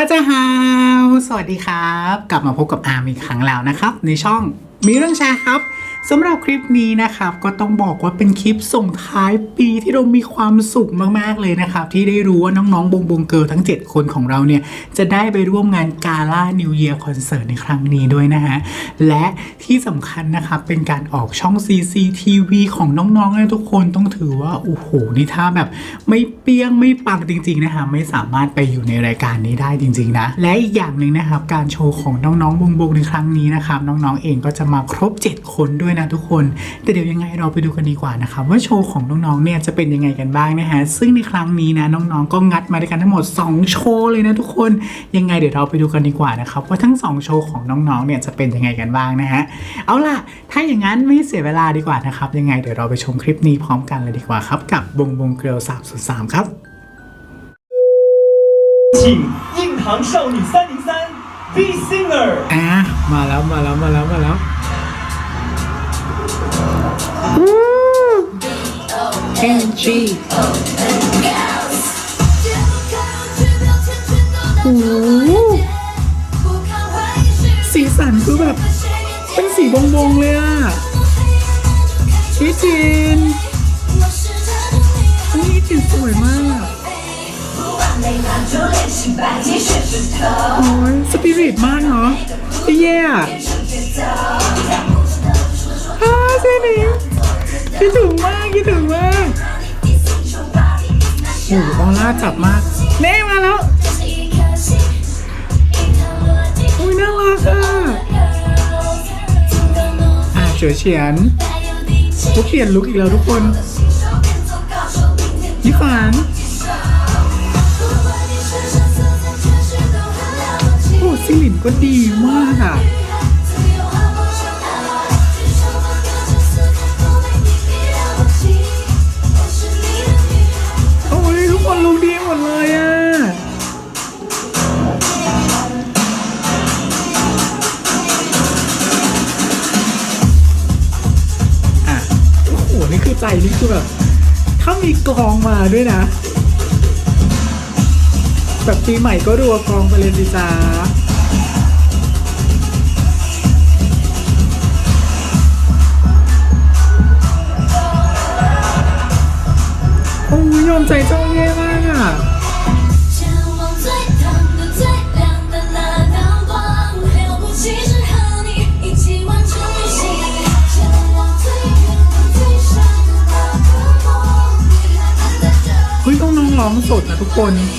าจาฮาวสวัสดีครับ กลับมาพบกับอาร์มอีกครั้งแล้วนะครับ ในช่องมีเรื่องแชร์ครับ สำหรับคลิปนี้นะครับก็ต้องบอกว่าเป็นคลิปส่งท้ายปีที่เรามีความสุขมากๆเลยนะครับ ที่ได้รู้ว่าน้องๆบงบงเกิลทั้ง 7 คนของเราเนี่ย จะได้ไปร่วมงานกาล่านิวเยียร์คอนเสิร์ตในครั้งนี้ด้วยนะฮะ และที่สำคัญนะครับเป็นการออกช่อง CCTV ของน้องๆนะทุกคนต้องถือว่า โอ้โห นี่ถ้าแบบไม่เปี้ยงไม่ปังจริง ๆ นะคะไม่สามารถไปอยู่ในรายการนี้ได้จริง ๆ นะ และอีกอย่างหนึ่งนะครับการโชว์ของน้องๆบงบงในครั้งนี้นะครับน้องๆเองก็จะมาครบ 7 คนด้วยนะทุกคน แต่เดี๋ยวยังไงเราไปดูกันดีกว่านะครับว่าโชว์ของน้องๆเนี่ยจะเป็นยังไงกันบ้างนะฮะซึ่งในครั้งนี้นะน้องๆก็งัดมาด้วยกันทั้งหมด 2 โชว์เลยนะทุกคนยังไงเดี๋ยวเราไปดูกันดีกว่านะครับว่าทั้ง 2 โชว์ของน้องๆเนี่ยจะเป็นยังไงกันบ้างนะฮะเอาล่ะ ถ้าอย่างนั้นไม่เสียเวลาดีกว่านะครับยังไงเดี๋ยวเราไปชมคลิปนี้พร้อมกันเลยดีกว่าครับกับบงบงเกลียว303ครับ 请硬糖少女三零三 V Singer。 อ่ะมาแล้วมาแล้วมาแล้วมาแล้ว NG โอ้สีสันคือแบบ เป็นสีบงบงเลยอะพี่จินอันนี้จินสวยมากโอ้ยสปิริตมากเนาะเย่ฮ่าเซนิง คิดถึงมากคิดถึงมากโอ้โหออร่าจับมากเน่มาแล้วอุ้ยน่ารักอะอะเฉียเฉียนเขาเปลี่ยนลุคอีกแล้วทุกคนยี่ฝันโอ้ซิลินก็ดีมากอะ ถ้ามีกลองมาด้วยนะ แบบปีใหม่ก็รัวกลองไปเลยสิจ้าโอ้ยยอมใจเจ้า 不起。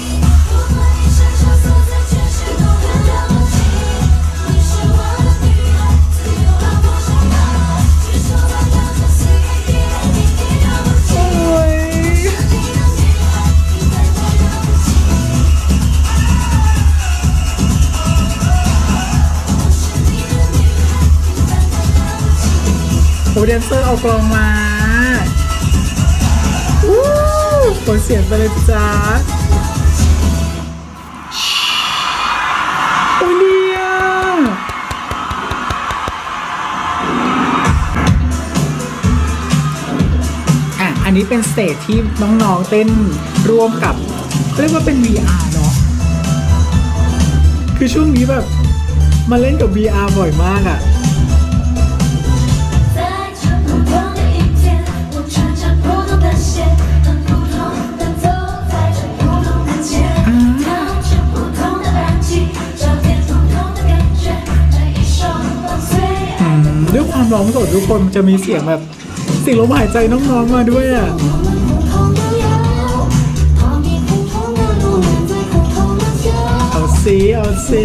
โอ้แดนเซอร์เอากลองมาวู้ขอเสียงไปเลยจ้า นี้เป็นสเตจที่น้องๆเต้นร่วมกับเเรียกว่าเป็น VR เนาะคือช่วงนี้แบบมาเล่นกับ VR บ่อยมากอะ่ะด้วยความร้องสดทุกคนจะมีเสียงแบบ สิ่งลมหายใจน้องๆมาด้วยอะเอาสีเอาสี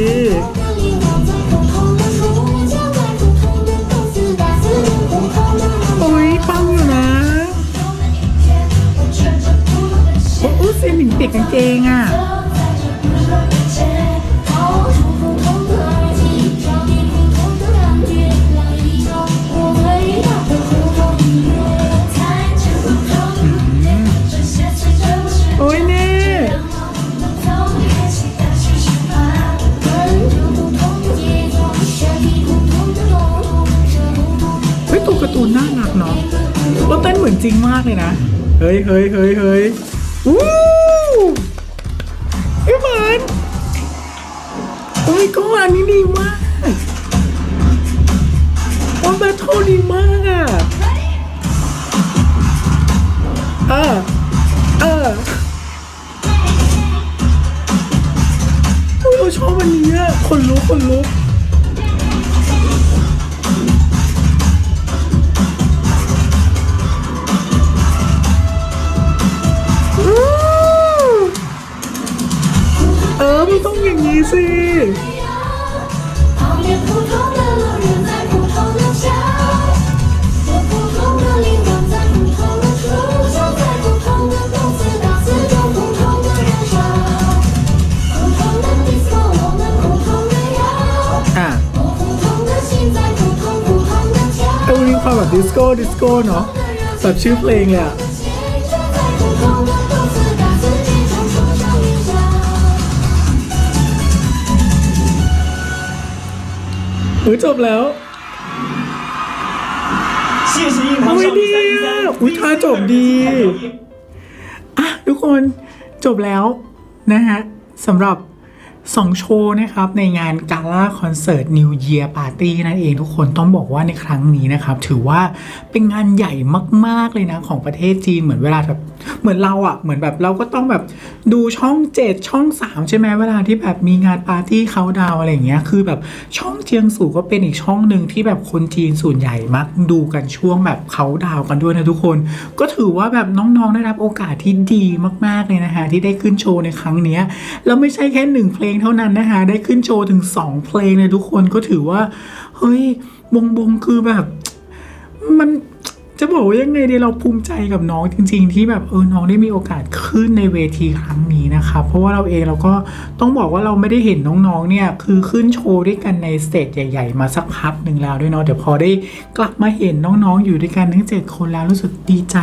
เนาะแล้วเต้นเหมือนจริงมากเลยนะ เฮ้ยเฮ้ยเฮ้ยเฮ้ยวู้พี่หวานโอ้ยก็อันนี้ดีมากโอ้แบทเทิลดีมาก ดิสโก้เนาะแบบชื่อเพลงเลยอะอุ้ยจบแล้วอุ้ยดีออุ้ยท่าจบดีอะทุกคนจบแล้วนะฮะสำหรับ สองโชว์นะครับในงานกาล่าคอนเสิร์ต New Year Party นั่นเองทุกคนต้องบอกว่าในครั้งนี้นะครับ ถือว่าเป็นงานใหญ่มาก ๆ เลยนะ ของประเทศจีนเหมือนเวลาแบบ เหมือนเราอะ่ะเหมือนแบบเราก็ต้องแบบดูช่อง7ช่อง3ใช่ไหมเวลาที่แบบมีงานปาร์ตี้เขาดาวอะไรอย่างเงี้ยคือแบบช่องเจียงสู่ก็เป็นอีกช่องหนึ่งที่แบบคนจีนส่วนใหญ่มักดูกันช่วงแบบเขาดาวกันด้วยนะทุกคน ก็ถือว่าแบบน้องๆได้รับโอกาสที่ดีมากๆเลยนะคะที่ได้ขึ้นโชว์ในครั้งเนี้ยแล้วไม่ใช่แค่หนึ่งเพลงเท่านั้นนะคะได้ขึ้นโชว์ถึงสองเพลงเลยทุกคนก็ถือว่าเฮ้ยบงบงคือแบบมัน จะบอกว่ายังไงดีเราภูมิใจกับน้องจริง ๆ ที่แบบเออน้องได้มีโอกาสขึ้นในเวทีครั้งนี้นะครับเพราะว่าเราเองเราก็ต้องบอกว่าเราไม่ได้เห็นน้องๆเนี่ยคือขึ้นโชว์ด้วยกันในสเตจใหญ่ ๆ มาสักพักหนึ่งแล้วด้วยเนาะเดี๋ยวพอได้กลับมาเห็นน้องๆ อยู่ด้วยกันทั้ง 7 คนแล้วรู้สึกดีใจ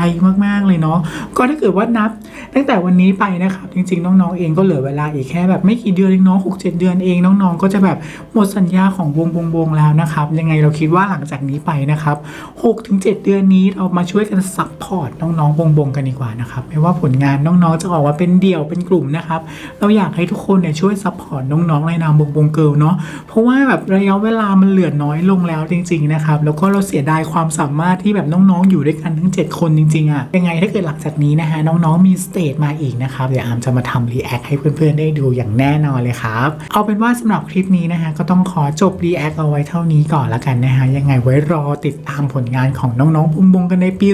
มากๆเลยเนาะก็ถ้าเกิดว่านับ ตั้งแต่วันนี้ไปนะครับจริง ๆ น้องๆเองก็เหลือเวลาอีกแค่แบบไม่กี่เดือนเองเนาะหกเจ็ดเดือนเองน้องๆ ก็จะแบบหมดสัญญาของวงวงวงแล้วนะครับยังไงเราคิดว่าหลังจากนี้ไปนะครับ6ถึง7เดือนนี้เรามาช่วยกันซัพพอร์ตน้องๆวงวงกันดีกว่านะครับไม่ว่าผลงานน้องๆจะออกมาเป็นเดี่ยวเป็นกลุ่มนะครับเราอยากให้ทุกคนเนี่ยช่วยซัพพอร์ตน้องๆในนามวงวงเกิลเนาะเพราะว่าแบบระยะเวลามันเหลือน้อยลงแล้วจริง ๆนะครับ แล้วก็เราเสียดายความสามารถที่แบบน้องๆอยู่ด้วยกันทั้ง 7 คนจริงๆอะยังไงถ้าเกิดหลังจากนี้นะฮะน้องๆมีสเตจมาอีกนะครับเดี๋ยวอามจะมาทำรีแอคให้เพื่อนๆได้ดูอย่างแน่นอนเลยครับเอาเป็นว่าสำหรับคลิปนี้นะฮะก็ต้องขอจบรีแอคเอาไว้เท่านี้ก่อนละกันนะฮะยังไงไว้รอติดตามผลงานของน้องๆบุ้งบงกันในปี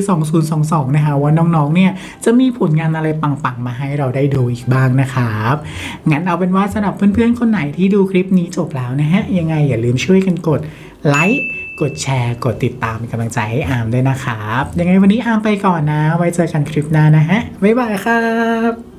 2022 นะคะว่าน้องๆ เนี่ยจะมีผลงานอะไรปังๆ มาให้เราได้ดูอีกบ้างนะครับ งั้นเอาเป็นว่าสำหรับเพื่อนๆ คนไหนที่ดูคลิปนี้จบแล้วนะฮะ ยังไงอย่าลืมช่วยกันกดไลค์กดแชร์ กดติดตามเป็นกำลังใจให้อาร์มด้วยนะครับ ยังไงวันนี้อาร์มไปก่อนนะ ไว้เจอกันคลิปหน้านะฮะบ๊ายบายครับ